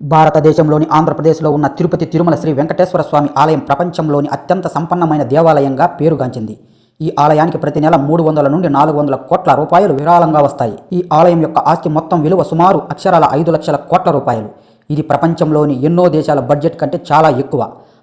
భారతదేశంలోని ఆంధ్రప్రదేశ్లో ఉన్న తిరుపతి తిరుమల శ్రీ వెంకటేశ్వర స్వామి ఆలయం ప్రపంచంలోని అత్యంత సంపన్నమైన దేవాలయంగా పేరుగాంచింది. ఈ ఆలయానికి ప్రతి నెల మూడు వందల నుండి నాలుగు వందల కోట్ల రూపాయలు విరాళంగా వస్తాయి. ఈ ఆలయం యొక్క ఆస్తి మొత్తం విలువ సుమారు అక్షరాల ఐదు లక్షల కోట్ల రూపాయలు. ఇది ప్రపంచంలోని ఎన్నో దేశాల బడ్జెట్ కంటే చాలా ఎక్కువ.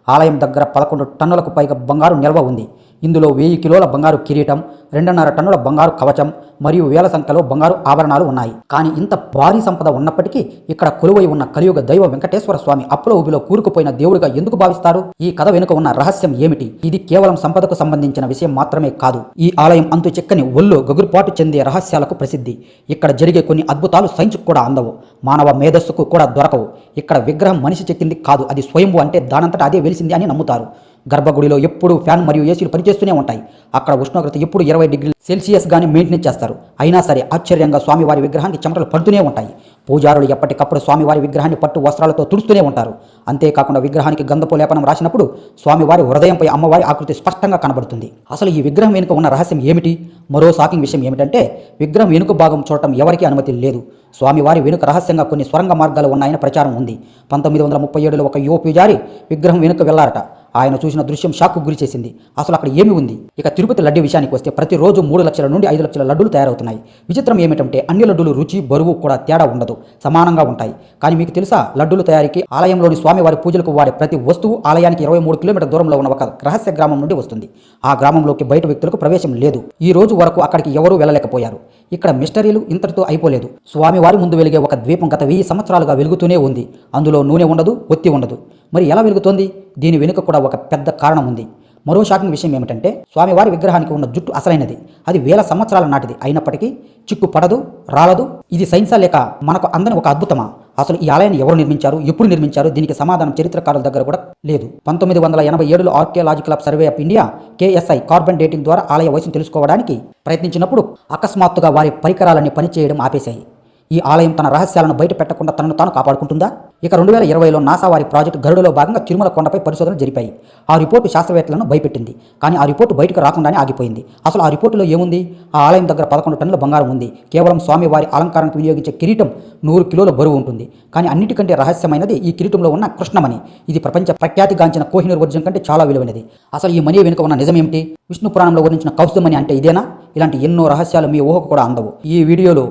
ఆలయం దగ్గర పదకొండు టన్నులకు పైగా బంగారు నిల్వ ఉంది. ఇందులో వెయ్యి కిలోల బంగారు కిరీటం రెండున్నర టన్నుల బంగారు కవచం మరియు వేల సంఖ్యలో బంగారు ఆభరణాలు ఉన్నాయి. కానీ ఇంత భారీ సంపద ఉన్నప్పటికీ ఇక్కడ కొలువై ఉన్న కలియుగ దైవ వెంకటేశ్వర స్వామి అప్పుల ఊబిలో కూరుకుపోయిన దేవుడిగా ఎందుకు భావిస్తారు ఈ కథ వెనుక ఉన్న రహస్యం ఏమిటి? ఇది కేవలం సంపదకు సంబంధించిన విషయం మాత్రమే కాదు. ఈ ఆలయం అంతు చెక్కని ఒళ్ళు గగురుపాటు చెందే రహస్యాలకు ప్రసిద్ధి. ఇక్కడ జరిగే కొన్ని అద్భుతాలు సైన్స్కు కూడా అందవు. మానవ మేధస్సుకు కూడా దొరకవు. ఇక్కడ విగ్రహం మనిషి చెక్కింది కాదు. అది స్వయంభు అంటే దానంతటా అదే వెలిసింది అని నమ్ముతారు. గర్భగుడిలో ఎప్పుడూ ఫ్యాన్ మరియు ఏసీలు పనిచేస్తూనే ఉంటాయి. అక్కడ ఉష్ణోగ్రత ఎప్పుడు ఇరవై డిగ్రీ సెల్సియస్ గాని మెయింటైన్ చేస్తారు. అయినా సరే ఆశ్చర్యంగా స్వామివారి విగ్రహానికి చెమటలు పడుతూనే ఉంటాయి. పూజారులు ఎప్పటికప్పుడు స్వామివారి విగ్రహాన్ని పట్టు వస్త్రాలతో తుడుస్తూనే ఉంటారు. అంతేకాకుండా విగ్రహానికి గంధపు లేపనం రాసినప్పుడు స్వామివారి హృదయంపై అమ్మవారి ఆకృతి స్పష్టంగా కనబడుతుంది. అసలు ఈ విగ్రహం వెనుక ఉన్న రహస్యం ఏమిటి? మరో షాకింగ్ విషయం ఏమిటంటే విగ్రహం వెనుక భాగం చూడటం ఎవరికీ అనుమతి లేదు. స్వామివారి వెనుక రహస్యంగా కొన్ని స్వరంగ మార్గాలు ఉన్నాయని ప్రచారం ఉంది. పంతొమ్మిది వందల ముప్పై ఏడులో ఒక యువ పూజారి విగ్రహం వెనుక వెళ్ళారట. ఆయన చూసిన దృశ్యం షాక్కు గురి చేసింది. అసలు అక్కడ ఏమి ఉంది? ఇక తిరుపతి లడ్డు విషయానికి వస్తే ప్రతిరోజు మూడు లక్షల నుండి ఐదు లక్షల లడ్డూలు తయారవుతున్నాయి. విచిత్రం ఏమిటంటే అన్ని లడ్డులు రుచి బరువు కూడా తేడా ఉండదు. సమానంగా ఉంటాయి. కానీ మీకు తెలుసా లడ్డుల తయారీకి ఆలయంలోని స్వామివారి పూజలకు వాడే ప్రతి వస్తువు ఆలయానికి ఇరవై మూడు కిలోమీటర్ దూరంలో ఉన్న ఒక రహస్య గ్రామం నుండి వస్తుంది. ఆ గ్రామంలోకి బయట వ్యక్తులకు ప్రవేశం లేదు. ఈ రోజు వరకు అక్కడికి ఎవరూ వెళ్ళలేకపోయారు. ఇక్కడ మిస్టరీలు ఇంతటితో అయిపోలేదు. స్వామివారి ముందు వెలిగే ఒక ద్వీపం గత వెయ్యి సంవత్సరాలుగా వెలుగుతూనే ఉంది. అందులో నూనె ఉండదు ఒత్తి ఉండదు. మరి ఎలా వెలుగుతోంది? దీని వెనుక కూడా ఒక పెద్ద కారణం ఉంది. మరో షాకింగ్ విషయం ఏమిటంటే స్వామివారి విగ్రహానికి ఉన్న జుట్టు అసలైనది. అది వేల సంవత్సరాల నాటిది అయినప్పటికీ చిక్కు పడదు రాలదు. ఇది సైన్సా లేక మనకు అందని ఒక అద్భుతమా? అసలు ఈ ఆలయాన్ని ఎవరు నిర్మించారు ఎప్పుడు నిర్మించారు? దీనికి సమాధానం చరిత్రకారుల దగ్గర కూడా లేదు. పంతొమ్మిది వందల ఎనభై ఏడులో archaeological survey of India KSI carbon dating ద్వారా ఆలయ వయసును తెలుసుకోవడానికి ప్రయత్నించినప్పుడు అకస్మాత్తుగా వారి పరికరాలన్నీ పనిచేయడం ఆపేశాయి. ఈ ఆలయం తన రహస్యాలను బయట పెట్టకుండా తనను తాను కాపాడుకుంటుందా? ఇక రెండు వేల ఇరవైలో నాసా వారి ప్రాజెక్టు గరుడలో భాగంగా తిరుమల కొండపై పరిశోధనలు జరిపాయి. ఆ రిపోర్టు శాస్త్రవేత్తలను భయపెట్టింది. కానీ ఆ రిపోర్టు బయటకు రాకుండానే ఆగిపోయింది. అసలు ఆ రిపోర్టులో ఏముంది? ఆ ఆలయం దగ్గర పదకొండు టన్నుల బంగారం ఉంది. కేవలం స్వామివారి అలంకారానికి వినియోగించే కిరీటం నూరు కిలోల బరువు ఉంటుంది. కానీ అన్నిటికంటే రహస్యమైనది ఈ కిరీటంలో ఉన్న కృష్ణమణి. ఇది ప్రపంచ ప్రఖ్యాతిగాంచిన కోహినూర్ వర్జం కంటే చాలా విలువైనది. అసలు ఈ మణి వెనుక ఉన్న నిజమేమిటి? విష్ణు పురాణంలో వర్ణించిన కౌస్తుమణి అంటే ఇదేనా? ఇలాంటి ఎన్నో రహస్యాలు మీ ఊహకు కూడా అందవు. ఈ వీడియోలో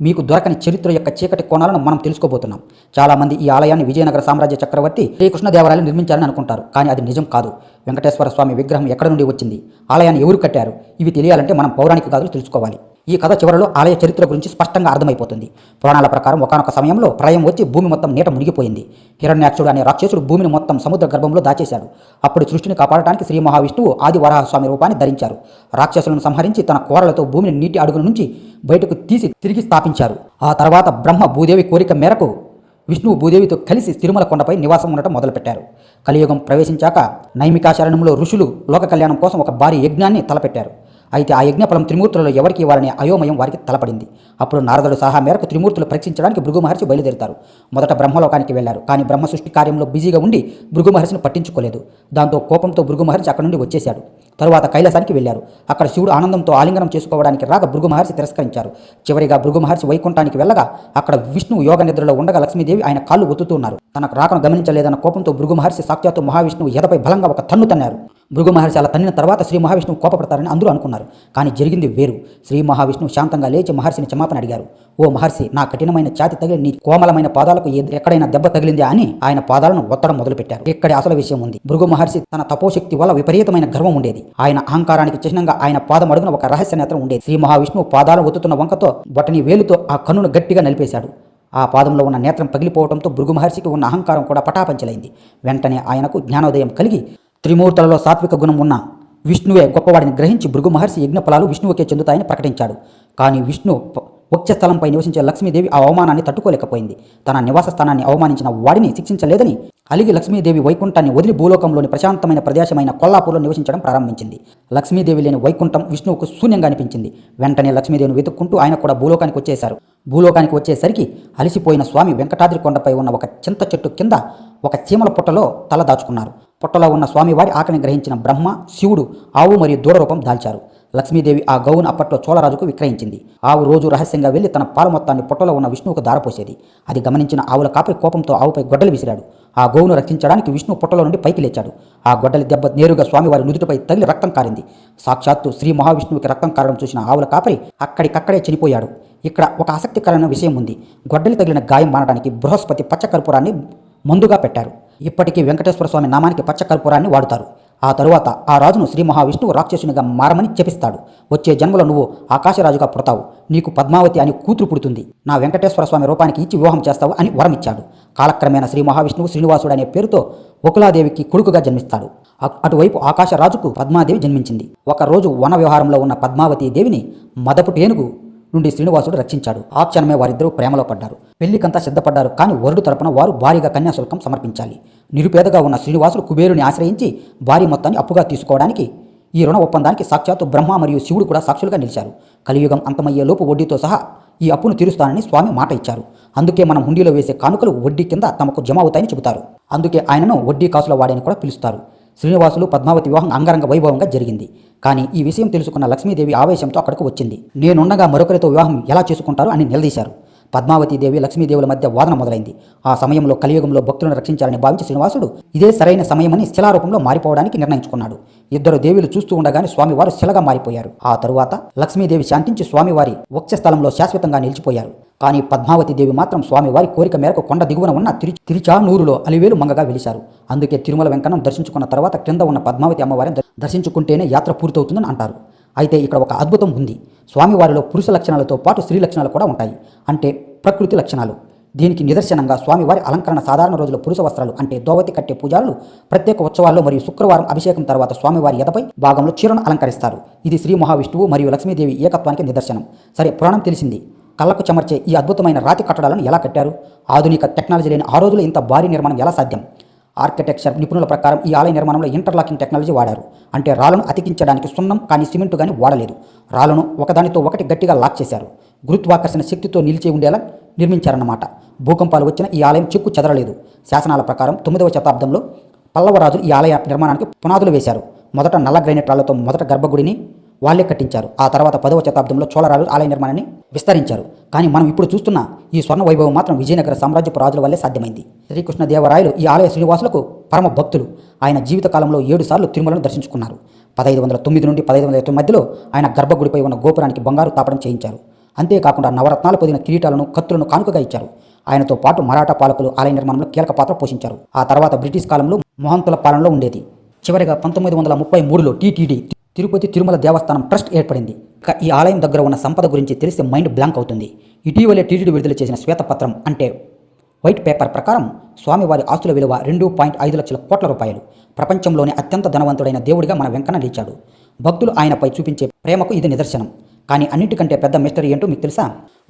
మీకు దొరకని చరిత్ర యొక్క చీకటి కోణాలను మనం తెలుసుకోబోతున్నాం. చాలామంది ఈ ఆలయాన్ని విజయనగర సామ్రాజ్య చక్రవర్తి శ్రీకృష్ణదేవరాయలు నిర్మించారని అనుకుంటారు కానీ అది నిజం కాదు. వెంకటేశ్వర స్వామి విగ్రహం ఎక్కడ నుండి వచ్చింది? ఆలయాన్ని ఎవరు కట్టారు? ఇవి తెలియాలంటే మనం పౌరాణిక గాథలు తెలుసుకోవాలి. ఈ కథ చివరలో ఆలయ చరిత్ర గురించి స్పష్టంగా అర్థమైపోతుంది. పురాణాల ప్రకారం ఒకనొక సమయంలో ప్రళయం వచ్చి భూమి మొత్తం నీట మునిగిపోయింది. హిరణ్యాక్షుడు అనే రాక్షసుడు భూమిని మొత్తం సముద్ర గర్భంలో దాచేశాడు. అప్పుడు సృష్టిని కాపాడటానికి శ్రీ మహావిష్ణువు ఆది వరాహస్వామి రూపాన్ని ధరించారు. రాక్షసులను సంహరించి తన కోరలతో భూమిని నీటి అడుగుల నుంచి బయటకు తీసి తిరిగి స్థాపించారు. ఆ తర్వాత బ్రహ్మ భూదేవి కోరిక మేరకు విష్ణువు భూదేవితో కలిసి తిరుమల కొండపై నివాసం ఉండటం మొదలుపెట్టారు. కలియుగం ప్రవేశించాక నైమికాశరణంలో ఋషులు లోక కళ్యాణం కోసం ఒక భారీ యజ్ఞాన్ని తలపెట్టారు. అయితే ఆ యజ్ఞఫలం త్రిమూర్తులలో ఎవరికి ఇవ్వాలనే అయోమయం వారికి తలపడింది. అప్పుడు నారదుడు సహా మేరకు త్రిమూర్తులు పరీక్షించడానికి భృగు మహర్షి బయలుదేరుతారు. మొదట బ్రహ్మలోకానికి వెళ్ళారు కానీ బ్రహ్మ సృష్టి కార్యంలో బిజీగా ఉండి భృగు మహర్షిని పట్టించుకోలేదు. దాంతో కోపంతో భృగు మహర్షి అక్కడి నుండి వచ్చేశాడు. తరువాత కైలాసానికి వెళ్ళారు. అక్కడ శివుడు ఆనందంతో ఆలింగనం చేసుకోవడానికి రాక భృగు మహర్షి తిరస్కరించారు. చివరిగా భృగు మహర్షి వైకుంఠానికి వెళ్ళగా అక్కడ విష్ణువు యోగ నిద్రలో ఉండగా లక్ష్మీదేవి ఆయన కాళ్ళు ఒత్తుతున్నారు. తనకు రాకను గమనించలేదన్న కోపంతో భృగు మహర్షి సాక్షాత్తు మహావిష్ణువు ఎదపై బలంగా ఒక తన్ను తన్నారు. భృగు మహర్షి అలా తన్నిన తర్వాత శ్రీ మహావిష్ణువు కోపపడతారని అందరూ అనుకున్నారు. కానీ జరిగింది వేరు. శ్రీ మహావిష్ణువు శాంతంగా లేచి మహర్షిని క్షమాపణ అడిగారు. ఓ మహర్షి నా కఠినమైన ఛాతి తగిలి నీ కోమలమైన పాదాలకు ఎక్కడైనా దెబ్బ తగిలిందా అని ఆయన పాదాలను ఒత్తడం మొదలుపెట్టారు. ఇక్కడ అసలు విషయం ఉంది. భృగు మహర్షి తన తపోశక్తి వల్ల విపరీతమైన గర్వం ఉండేది. ఆయన అహంకారానికి చిహ్నంగా ఆయన పాదం అడుగున ఒక రహస్య నేత్రం ఉండేది. శ్రీ మహావిష్ణువు పాదాలను ఒత్తుతున్న వంకతో బొటని వేలుతో ఆ కన్నును గట్టిగా నలిపేశాడు. ఆ పాదంలో ఉన్న నేత్రం పగిలిపోవడంతో భృగు మహర్షికి ఉన్న అహంకారం కూడా పటాపంచలైంది. వెంటనే ఆయనకు జ్ఞానోదయం కలిగి త్రిమూర్తులలో సాత్విక గుణం ఉన్న విష్ణువే గొప్పవాడిని గ్రహించి భృగు మహర్షి యజ్ఞఫలాలు విష్ణువుకే చెందుతాయని ప్రకటించాడు. కానీ విష్ణు వక్ష స్థలంపై నివసించే లక్ష్మీదేవి ఆ అవమానాన్ని తట్టుకోలేకపోయింది. తన నివాస స్థానాన్ని అవమానించిన వాడిని శిక్షించలేదని అలిగి లక్ష్మీదేవి వైకుంఠాన్ని వదిలి భూలోకంలోని ప్రశాంతమైన ప్రదేశమైన కొల్లాపూర్లో నివసించడం ప్రారంభించింది. లక్ష్మీదేవి లేని వైకుంఠం విష్ణువుకు శూన్యంగా అనిపించింది. వెంటనే లక్ష్మీదేవిని వెతుక్కుంటూ ఆయన కూడా భూలోకానికి వచ్చేశారు. భూలోకానికి వచ్చేసరికి అలసిపోయిన స్వామి వెంకటాద్రి కొండపై ఉన్న ఒక చింత చెట్టు కింద ఒక చీమల పుట్టలో తల దాచుకున్నారు. పొట్టలో ఉన్న స్వామివారి ఆకలిని గ్రహించిన బ్రహ్మ శివుడు ఆవు మరియు దూడ రూపం దాల్చారు. లక్ష్మీదేవి ఆ గౌను అప్పట్లో చోళరాజుకు విక్రయించింది. ఆవు రోజు రహస్యంగా వెళ్ళి తన పాల మొత్తాన్ని పొట్టలో ఉన్న విష్ణువుకు దారపోసేది. అది గమనించిన ఆవుల కాపరి కోపంతో ఆవుపై గొడ్డలు విసిరాడు. ఆ గోవును రక్షించడానికి విష్ణు పొట్టలో నుండి పైకి లేచాడు. ఆ గొడ్డలి దెబ్బ నేరుగా స్వామివారి నుదుటిపై తగిలి రక్తం కారింది. సాక్షాత్తు శ్రీ మహావిష్ణువుకి రక్తం కారడం చూసిన ఆవుల కాపరి అక్కడికక్కడే చనిపోయాడు. ఇక్కడ ఒక ఆసక్తికరమైన విషయం ఉంది. గొడ్డలి తగిలిన గాయం మానడానికి బృహస్పతి పచ్చ కర్పూరాన్ని మందుగా పెట్టారు. ఇప్పటికీ వెంకటేశ్వర స్వామి నామానికి పచ్చ కర్పూరాన్ని వాడుతారు. ఆ తరువాత ఆ రాజును శ్రీ మహావిష్ణువు రాక్షసునిగా మారమని చెప్పిస్తాడు. వచ్చే జన్మలో నువ్వు ఆకాశరాజుగా పుడతావు. నీకు పద్మావతి అని కూతురు పుడుతుంది. నా వెంకటేశ్వర స్వామి రూపానికి ఇచ్చి వివాహం చేస్తావు అని వరమిచ్చాడు. కాలక్రమేణ శ్రీ మహావిష్ణువు శ్రీనివాసుడు అనే పేరుతో ఒకలాదేవికి కొడుకుగా జన్మిస్తాడు. అటువైపు ఆకాశరాజుకు పద్మాదేవి జన్మించింది. ఒకరోజు వన వ్యవహారంలో ఉన్న పద్మావతి దేవిని మదపు టేనుగు నుండి శ్రీనివాసుడు రక్షించాడు. ఆ క్షణమే వారిద్దరూ ప్రేమలో పడ్డారు. పెళ్ళికంతా సిద్ధపడ్డారు. కానీ వరుడు తరపున వారు భారీగా కన్యాశుల్కం సమర్పించాలి. నిరుపేదగా ఉన్న శ్రీనివాసుడు కుబేరుని ఆశ్రయించి భారీ మొత్తాన్ని అప్పుగా తీసుకోవడానికి ఈ రుణ ఒప్పందానికి సాక్షాత్తు బ్రహ్మ మరియు శివుడు కూడా సాక్షులుగా నిలిచారు. కలియుగం అంతమయ్యే లోపు వడ్డీతో సహా ఈ అప్పును తీరుస్తానని స్వామి మాట ఇచ్చారు. అందుకే మనం హుండీలో వేసే కానుకలు వడ్డీ కింద తమకు జమ అవుతాయని చెబుతారు. అందుకే ఆయనను వడ్డీ కాసుల వాడని కూడా పిలుస్తారు. శ్రీనివాసులు పద్మావతి వివాహం అంగరంగ వైభవంగా జరిగింది. కానీ ఈ విషయం తెలుసుకున్న లక్ష్మీదేవి ఆవేశంతో అక్కడికి వచ్చింది. నేనుండగా మరొకరితో వివాహం ఎలా చేసుకుంటారు? అని నిలదీశారు. పద్మావతీదేవి లక్ష్మీదేవుల మధ్య వాదన మొదలైంది. ఆ సమయంలో కలియుగంలో భక్తులను రక్షించాలని భావించి శ్రీనివాసుడు ఇదే సరైన సమయమని శిలారూపంలో మారిపోవడానికి నిర్ణయించుకున్నాడు. ఇద్దరు దేవీలు చూస్తూ ఉండగానే స్వామివారు శిలగా మారిపోయారు. ఆ తరువాత లక్ష్మీదేవి శాంతించి స్వామివారి వక్షస్థలంలో శాశ్వతంగా నిలిచిపోయారు. కానీ పద్మావతి దేవి మాత్రం స్వామివారి కోరిక మేరకు కొండ దిగువన ఉన్న తిరి తిరుచానూరులో అలివేలు మంగగా వెలిశారు. అందుకే తిరుమల వెంకన్నం దర్శించుకున్న తర్వాత క్రింద ఉన్న పద్మావతి అమ్మవారిని దర్శించుకుంటేనే యాత్ర పూర్తవుతుందని అంటారు. అయితే ఇక్కడ ఒక అద్భుతం ఉంది. స్వామివారిలో పురుష లక్షణాలతో పాటు స్త్రీ లక్షణాలు కూడా ఉంటాయి. అంటే ప్రకృతి లక్షణాలు. దీనికి నిదర్శనంగా స్వామివారి అలంకరణ సాధారణ రోజుల పురుష వస్త్రాలు అంటే దోవతి కట్టే పూజారులు ప్రత్యేక ఉత్సవాల్లో మరియు శుక్రవారం అభిషేకం తర్వాత స్వామివారి ఎదపై భాగంలో చీరను అలంకరిస్తారు. ఇది శ్రీ మహావిష్ణువు మరియు లక్ష్మీదేవి ఏకత్వానికి నిదర్శనం. సరే పురాణం తెలిసింది. కళ్ళకు చెమర్చే ఈ అద్భుతమైన రాతి కట్టడాలను ఎలా కట్టారు? ఆధునిక టెక్నాలజీ లేని ఆ రోజుల్లో ఇంత భారీ నిర్మాణం ఎలా సాధ్యం? ఆర్కిటెక్చర్ నిపుణుల ప్రకారం ఈ ఆలయ నిర్మాణంలో ఇంటర్లాకింగ్ టెక్నాలజీ వాడారు. అంటే రాళ్ళను అతికించడానికి సున్నం కానీ సిమెంట్ కానీ వాడలేదు. రాళ్ళను ఒకదానితో ఒకటి గట్టిగా లాక్ చేశారు. గురుత్వాకర్షణ శక్తితో నిలిచి ఉండేలా నిర్మించారన్నమాట. భూకంపాలు వచ్చిన ఈ ఆలయం చిక్కు చెదరలేదు. శాసనాల ప్రకారం తొమ్మిదవ శతాబ్దంలో పల్లవరాజులు ఈ ఆలయ నిర్మాణానికి పునాదులు వేశారు. మొదట నల్ల గ్రైనెట్ రాళ్ళతో మొదట గర్భగుడిని వాళ్ళే కట్టించారు. ఆ తర్వాత పదవ శతాబ్దంలో చోళరాజు ఆలయ నిర్మాణాన్ని విస్తరించారు. కానీ మనం ఇప్పుడు చూస్తున్న ఈ స్వర్ణ వైభవం మాత్రం విజయనగర సామ్రాజ్యపు రాజుల వల్లే సాధ్యమైంది. శ్రీకృష్ణదేవరాయలు ఈ ఆలయ శ్రీనివాసులకు పరమ భక్తులు. ఆయన జీవితకాలంలో ఏడు సార్లు తిరుమలను దర్శించుకున్నారు. పదహైదు వందల తొమ్మిది నుండి పదహైదు వందల తొమ్మిది మధ్యలో ఆయన గర్భగుడిపై ఉన్న గోపురానికి బంగారు తాపడం చేయించారు. అంతేకాకుండా నవరత్నాలు పొదిన కిరీటాలను కత్తులను కానుకగా ఇచ్చారు. ఆయనతో పాటు మరాఠా పాలకులు ఆలయ నిర్మాణంలో కీలక పాత్ర పోషించారు. ఆ తర్వాత బ్రిటిష్ కాలంలో మొహంతుల పాలనలో ఉండేది. చివరిగా పంతొమ్మిది వందల ముప్పై మూడులో టీటీడీ తిరుపతి తిరుమల దేవస్థానం ట్రస్ట్ ఏర్పడింది. ఇక ఈ ఆలయం దగ్గర ఉన్న సంపద గురించి తెలిస్తే మైండ్ బ్లాంక్ అవుతుంది. ఇటీవలే టీటీడీ విడుదల చేసిన శ్వేతపత్రం అంటే వైట్ పేపర్ ప్రకారం స్వామివారి ఆస్తుల విలువ రెండు పాయింట్ ఐదు లక్షల కోట్ల రూపాయలు. ప్రపంచంలోనే అత్యంత ధనవంతుడైన దేవుడిగా మన వెంకన్న నిలిచాడు. భక్తులు ఆయనపై చూపించే ప్రేమకు ఇది నిదర్శనం. కానీ అన్నిటికంటే పెద్ద మిస్టరీ ఏంటో మీకు తెలుసా?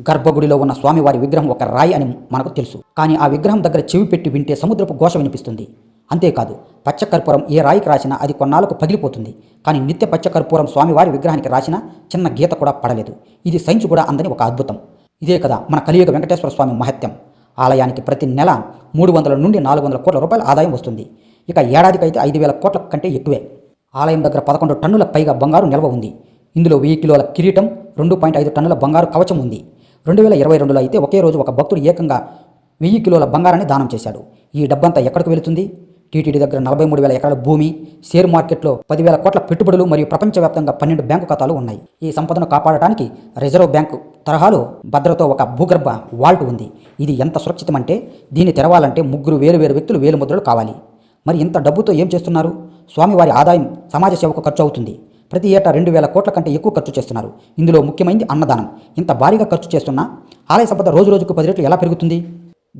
గర్భగుడిలో ఉన్న స్వామివారి విగ్రహం ఒక రాయి అని మనకు తెలుసు. కానీ ఆ విగ్రహం దగ్గర చెవి పెట్టి వింటే సముద్రపు ఘోష వినిపిస్తుంది. అంతేకాదు పచ్చకర్పూరం ఏ రాయికి రాసినా అది కొన్నాళ్ళకు పగిలిపోతుంది. కానీ నిత్య పచ్చకర్పూరం స్వామివారి విగ్రహానికి రాసిన చిన్న గీత కూడా పడలేదు. ఇది సైన్స్ కూడా అందని ఒక అద్భుతం. ఇదే కదా మన కలియుగ వెంకటేశ్వర స్వామి మహత్యం. ఆలయానికి ప్రతి నెల మూడు వందల నుండి నాలుగు వందల కోట్ల రూపాయల ఆదాయం వస్తుంది. ఇక ఏడాదికైతే ఐదు వేల కోట్ల కంటే ఎక్కువే. ఆలయం దగ్గర పదకొండు టన్నుల పైగా బంగారు నిల్వ ఉంది. ఇందులో వెయ్యి కిలోల కిరీటం రెండు పాయింట్ ఐదు టన్నుల బంగారు కవచం ఉంది. రెండు వేల ఇరవై రెండులో అయితే ఒకే రోజు ఒక భక్తుడు ఏకంగా వెయ్యి కిలోల బంగారాన్ని దానం చేశాడు. ఈ డబ్బంతా ఎక్కడికి వెళుతుంది? టీటీడీ దగ్గర నలభై మూడు వేల ఎకరాల భూమి షేర్ మార్కెట్లో పదివేల కోట్ల పెట్టుబడులు మరియు ప్రపంచవ్యాప్తంగా పన్నెండు బ్యాంకు ఖాతాలు ఉన్నాయి. ఈ సంపదను కాపాడటానికి రిజర్వ్ బ్యాంకు తరహాలో భద్రతో ఒక భూగర్భ వాల్ట్ ఉంది. ఇది ఎంత సురక్షితమంటే దీన్ని తెరవాలంటే ముగ్గురు వేరు వేరు వ్యక్తులు వేలు ముద్రలు కావాలి. మరి ఇంత డబ్బుతో ఏం చేస్తున్నారు? స్వామివారి ఆదాయం సమాజ సేవకు ఖర్చు అవుతుంది. ప్రతి ఏటా రెండు వేల కోట్ల కంటే ఎక్కువ ఖర్చు చేస్తున్నారు. ఇందులో ముఖ్యమైనది అన్నదానం. ఇంత భారీగా ఖర్చు చేస్తున్నా ఆలయ సంపద రోజు రోజుకు పది రెట్లు ఎలా పెరుగుతుంది?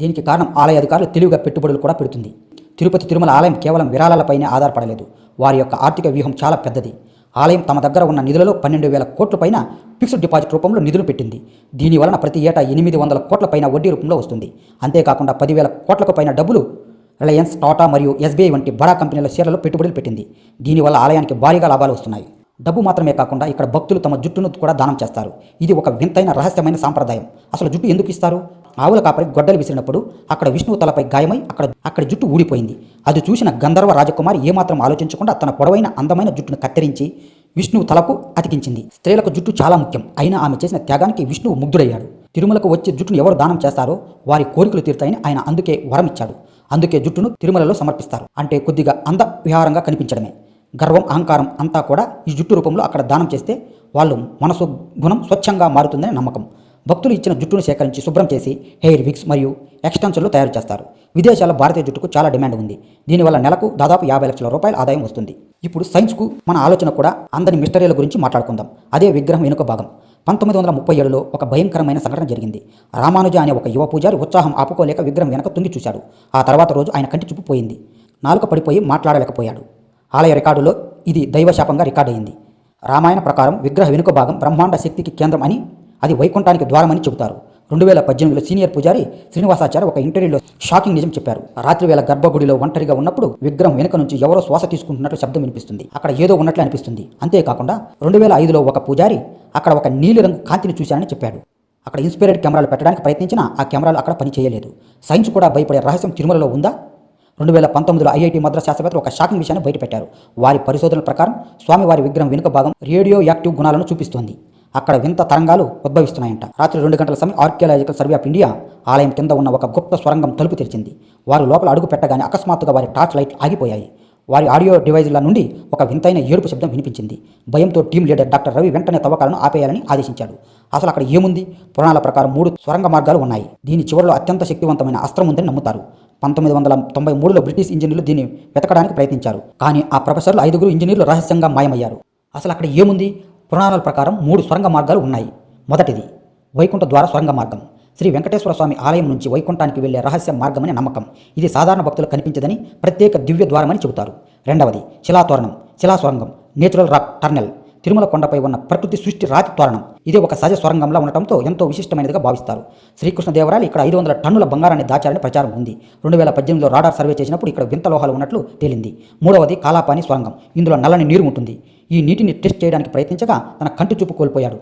దీనికి కారణం ఆలయ అధికారులు తెలివిగా పెట్టుబడులు కూడా పెడుతుంది. తిరుపతి తిరుమల ఆలయం కేవలం విరాళాలపైనే ఆధారపడలేదు. వారి యొక్క ఆర్థిక వ్యూహం చాలా పెద్దది. ఆలయం తమ దగ్గర ఉన్న నిధులలో పన్నెండు వేల కోట్ల పైన ఫిక్స్డ్ డిపాజిట్ రూపంలో నిధులు పెట్టింది. దీని వలన ప్రతి ఏటా ఎనిమిది వందల కోట్ల పైన వడ్డీ రూపంలో వస్తుంది. అంతేకాకుండా పదివేల కోట్లకు పైన డబ్బులు రిలయన్స్ టాటా మరియు ఎస్బీఐ వంటి బడా కంపెనీల షేర్లలో పెట్టుబడులు పెట్టింది. దీనివల్ల ఆలయానికి భారీగా లాభాలు వస్తున్నాయి. డబ్బు మాత్రమే కాకుండా ఇక్కడ భక్తులు తమ జుట్టును కూడా దానం చేస్తారు. ఇది ఒక వింతైన రహస్యమైన సాంప్రదాయం. అసలు జుట్టు ఎందుకు ఇస్తారు? ఆవుల కాపరి గొడ్డలు విసిరినప్పుడు అక్కడ విష్ణువు తలపై గాయమై అక్కడ అక్కడ జుట్టు ఊడిపోయింది. అది చూసిన గంధర్వ రాజకుమారి ఏమాత్రం ఆలోచించకుండా తన పొడవైన అందమైన జుట్టును కత్తిరించి విష్ణువు తలకు అతికించింది. స్త్రీలకు జుట్టు చాలా ముఖ్యం. అయినా ఆమె చేసిన త్యాగానికి విష్ణువు ముగ్ధుడయ్యాడు. తిరుమలకు వచ్చే జుట్టును ఎవరు దానం చేస్తారో వారి కోరికలు తీరుతాయని ఆయన అందుకే వరం ఇచ్చాడు అందుకే జుట్టును తిరుమలలో సమర్పిస్తారు. అంటే కొద్దిగా అంద విహారంగా కనిపించడమే. గర్వం అహంకారం అంతా కూడా ఈ జుట్టు రూపంలో అక్కడ దానం చేస్తే వాళ్ళు మనసు గుణం స్వచ్ఛంగా మారుతుందని నమ్మకం. భక్తులు ఇచ్చిన జుట్టును సేకరించి శుభ్రం చేసి హెయిర్ విక్స్ మరియు ఎక్స్టెన్షన్లు తయారు చేస్తారు. విదేశాల భారతీయ జుట్టుకు చాలా డిమాండ్ ఉంది. దీనివల్ల నెలకు దాదాపు యాభై లక్షల రూపాయల ఆదాయం వస్తుంది. ఇప్పుడు సైన్స్కు మన ఆలోచన కూడా అందని మిస్టరీల గురించి మాట్లాడుకుందాం. అదే విగ్రహం వెనుక భాగం. పంతొమ్మిది వందల ముప్పై ఏడులో ఒక భయంకరమైన సంఘటన జరిగింది. రామానుజ అనే ఒక యువ పూజారి ఉత్సాహం ఆపుకోలేక విగ్రహం వెనక తుంగి చూశాడు. ఆ తర్వాత రోజు ఆయన కంటి చూపు పోయింది. నాలుక పడిపోయి మాట్లాడలేకపోయాడు. ఆలయ రికార్డులో ఇది దైవశాపంగా రికార్డయింది. రామాయణ ప్రకారం విగ్రహ వెనుక భాగం బ్రహ్మాండ శక్తికి కేంద్రం అని అది వైకుంఠానికి ద్వారమని చెబుతారు. రెండు వేల పద్దెనిమిదిలో సీనియర్ పూజారి శ్రీనివాసాచార్య ఒక ఇంటర్వ్యూలో షాకింగ్ నిజం చెప్పారు. రాత్రి వేళ గర్భగుడిలో ఒంటరిగా ఉన్నప్పుడు విగ్రహం వెనుక నుంచి ఎవరో శ్వాస తీసుకుంటున్నట్లు శబ్దం వినిపిస్తుంది. అక్కడ ఏదో ఉన్నట్లు అనిపిస్తుంది. అంతేకాకుండా రెండు వేల ఐదులో ఒక పూజారి అక్కడ ఒక నీలిరంగు కాంతిని చూశానని చెప్పాడు. అక్కడ ఇన్స్పైరెడ్ కెమెరాలు పెట్టడానికి ప్రయత్నించినా ఆ కెమెరాలు అక్కడ పనిచేయలేదు. సైన్స్ కూడా భయపడే రహస్యం తిరుమలలో ఉందా? రెండు వేల పంతొమ్మిదిలో ఐఐటి మద్రాస్ శాస్త్రవేత్తలు ఒక షాకింగ్ విషయాన్ని బయటపెట్టారు. వారి పరిశోధనల ప్రకారం స్వామివారి విగ్రహం వెనుక భాగం రేడియో యాక్టివ్ గుణాలను చూపిస్తోంది. అక్కడ వింత తరంగాలు ఉద్భవిస్తున్నాయంట. రాత్రి రెండు గంటల సమయం ఆర్కియాలజికల్ సర్వే ఆఫ్ ఇండియా ఆలయం కింద ఉన్న ఒక గుప్త స్వరంగం తలుపు తెరిచింది. వారు లోపల అడుగు పెట్టగానే అకస్మాత్తుగా వారి టార్చ్ లైట్ ఆగిపోయాయి. వారి ఆడియో డివైజ్ల నుండి ఒక వింతైన ఏడుపు శబ్దం వినిపించింది. భయంతో టీం లీడర్ డాక్టర్ రవి వెంటనే తవ్వకాలను ఆపేయాలని ఆదేశించాడు. అసలు అక్కడ ఏముంది? పురాణాల ప్రకారం మూడు స్వరంగ మార్గాలు ఉన్నాయి. దీని చివరిలో అత్యంత శక్తివంతమైన అస్త్రం ఉందని నమ్ముతారు. పంతొమ్మిది వందల తొంభై మూడులో బ్రిటిష్ ఇంజనీర్లు దీన్ని వెతకడానికి ప్రయత్నించారు. కానీ ఆ ప్రొఫెసర్లు ఐదుగురు ఇంజనీర్లు రహస్యంగా మాయమయ్యారు. అసలు అక్కడ ఏముంది? పురాణాల ప్రకారం మూడు స్వరంగ మార్గాలు ఉన్నాయి. మొదటిది వైకుంఠ ద్వార స్వరంగ మార్గం. శ్రీ వెంకటేశ్వర స్వామి ఆలయం నుంచి వైకుంఠానికి వెళ్ళే రహస్య మార్గమని నమ్మకం. ఇది సాధారణ భక్తులకు కనిపించదని ప్రత్యేక దివ్య ద్వారమని చెబుతారు. రెండవది శిలాతోరణం. శిలాస్వరంగం నేచురల్ రాక్ టర్నెల్. తిరుమల కొండపై ఉన్న ప్రకృతి సృష్టి రాతి తోరణం. ఇది ఒక సహజ స్వరంగంలా ఉండటంతో ఎంతో విశిష్టమైనదిగా భావిస్తారు. శ్రీకృష్ణదేవరాయలు ఇక్కడ ఐదు వందల టన్నుల బంగారాన్ని దాచారని ప్రచారం ఉంది. రెండు వేల పద్దెనిమిదిలో రాడార్ సర్వే చేసినప్పుడు ఇక్కడ వింత లోహాలు ఉన్నట్లు తేలింది. మూడవది కాలాపాని స్వరంగం. ఇందులో నల్లని నీరు ఉంటుంది. ఈ నీటిని టెస్ట్ చేయడానికి ప్రయత్నించగా తన కంటి చూపు కోల్పోయాడు.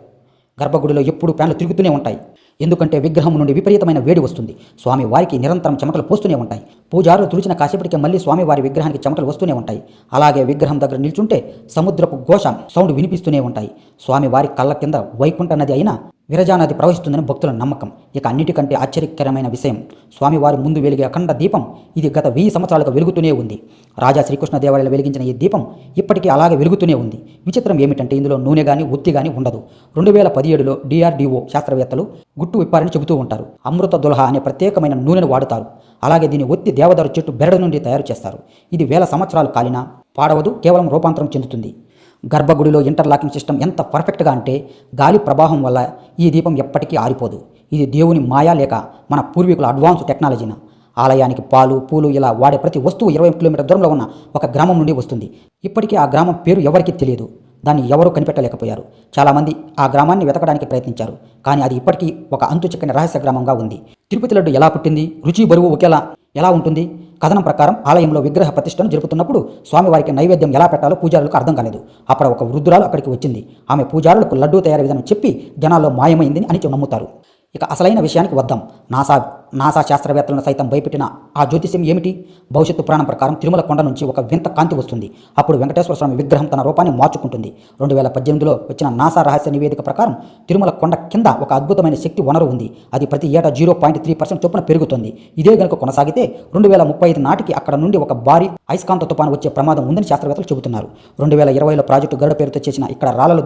గర్భగుడిలో ఎప్పుడూ ఫ్యాన్లు తిరుగుతూనే ఉంటాయి. ఎందుకంటే విగ్రహం నుండి విపరీతమైన వేడి వస్తుంది. స్వామి వారికి నిరంతరం చెమటలు పోస్తూనే ఉంటాయి. పూజారులు తుడిచిన కాసేపటికి మళ్ళీ స్వామివారి విగ్రహానికి చెమటలు వస్తూనే ఉంటాయి. అలాగే విగ్రహం దగ్గర నిల్చుంటే సముద్రపు ఘోష సౌండ్ వినిపిస్తూనే ఉంటాయి. స్వామి వారి కళ్ళ కింద వైకుంఠ నది అయినా విరజా నది ప్రవహిస్తుందని భక్తుల నమ్మకం. ఇక అన్నిటికంటే ఆశ్చర్యకరమైన విషయం స్వామివారి ముందు వెలిగే అఖండ దీపం ఇది గత వెయ్యి సంవత్సరాలుగా వెలుగుతూనే ఉంది. రాజా శ్రీకృష్ణదేవరాయలు వెలిగించిన ఈ దీపం ఇప్పటికీ అలాగే వెలుగుతూనే ఉంది. విచిత్రం ఏమిటంటే ఇందులో నూనె కానీ ఒత్తి కానీ ఉండదు. రెండు వేల పదిహేడులో డిఆర్డిఓ శాస్త్రవేత్తలు గుట్టు విప్పారని చెబుతూ ఉంటారు. అమృత దులహ అనే ప్రత్యేకమైన నూనెను వాడుతారు. అలాగే దీని ఒత్తి దేవదారు చెట్టు బెరడు నుండి తయారు చేస్తారు. ఇది వేల సంవత్సరాలు కాలినా పాడవదు కేవలం రూపాంతరం చెందుతుంది. గర్భగుడిలో ఇంటర్లాకింగ్ సిస్టమ్ ఎంత పర్ఫెక్ట్గా అంటే గాలి ప్రవాహం వల్ల ఈ దీపం ఎప్పటికీ ఆరిపోదు. ఇది దేవుని మాయా లేక మన పూర్వీకుల అడ్వాన్స్ టెక్నాలజీన? ఆలయానికి పాలు పూలు ఇలా వాడే ప్రతి వస్తువు ఇరవై కిలోమీటర్ దూరంలో ఉన్న ఒక గ్రామం నుండి వస్తుంది. ఇప్పటికీ ఆ గ్రామం పేరు ఎవరికీ తెలియదు. దాన్ని ఎవరూ కనిపెట్టలేకపోయారు. చాలామంది ఆ గ్రామాన్ని వెతకడానికి ప్రయత్నించారు. కానీ అది ఇప్పటికీ ఒక అంతు చిక్కని రహస్య గ్రామంగా ఉంది. తిరుపతి లడ్డు ఎలా పుట్టింది? రుచి బరువు ఒకేలా ఎలా ఉంటుంది? కథనం ప్రకారం ఆలయంలో విగ్రహ ప్రతిష్టను జరుపుతున్నప్పుడు స్వామివారికి నైవేద్యం ఎలా పెట్టాలో పూజారులకు అర్థం కాలేదు. అప్పుడు ఒక వృద్ధురాలు అక్కడికి వచ్చింది. ఆమె పూజారులకు లడ్డూ తయారీ విధానం చెప్పి జనాల్లో మాయమైందని అని నమ్ముతారు. ఇక అసలైన విషయానికి వద్దాం. నాసా నాసా శాస్త్రవేత్తలను సైతం భయపెట్టిన ఆ జ్యోతిష్యం ఏమిటి? భవిష్యత్తు పురాణం ప్రకారం తిరుమల కొండ నుంచి ఒక వింత కాంతి వస్తుంది. అప్పుడు వెంకటేశ్వర స్వామి విగ్రహం తన రూపాన్ని మార్చుకుంటుంది. రెండు వేల పద్దెనిమిదిలో వచ్చిన నాసా రహస్య నివేదిక ప్రకారం తిరుమల కొండ కింద ఒక అద్భుతమైన శక్తి వనరు ఉంది. అది ప్రతి ఏటా జీరో పాయింట్ త్రీ పర్సెంట్ చొప్పున పెరుగుతుంది. ఇదే గనుక కొనసాగితే రెండు వేల ముప్పై ఐదు నాటికి అక్కడ నుండి ఒక భారీ అయస్కాంత తుపాను వచ్చే ప్రమాదం ఉందని శాస్త్రవేత్తలు చెబుతున్నారు. రెండు వేల ఇరవైలో ప్రాజెక్టు గరుడ పేరుతో చేసిన ఇక్కడ రాళ్ళలు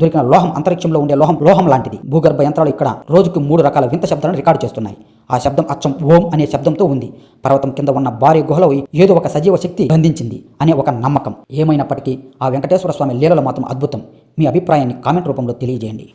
దొరికిన లోహం అంతరిక్షంలో ఉండే లోహం లోహం లాంటిది. భూగర్భ యంత్రాలు ఇక్కడ రోజుకు మూడు రకాల వింత శబ్దాలను రికార్డు చేస్తున్నాయి. ఆ శబ్దం అచ్చం ఓం అనే శబ్దంతో ఉంది. పర్వతం కింద ఉన్న భారీ గుహలో ఏదో ఒక సజీవ శక్తి బంధించింది అనే ఒక నమ్మకం. ఏమైనప్పటికీ ఆ వెంకటేశ్వర స్వామి లీలలు మాత్రం అద్భుతం. మీ అభిప్రాయాన్ని కామెంట్ రూపంలో తెలియజేయండి.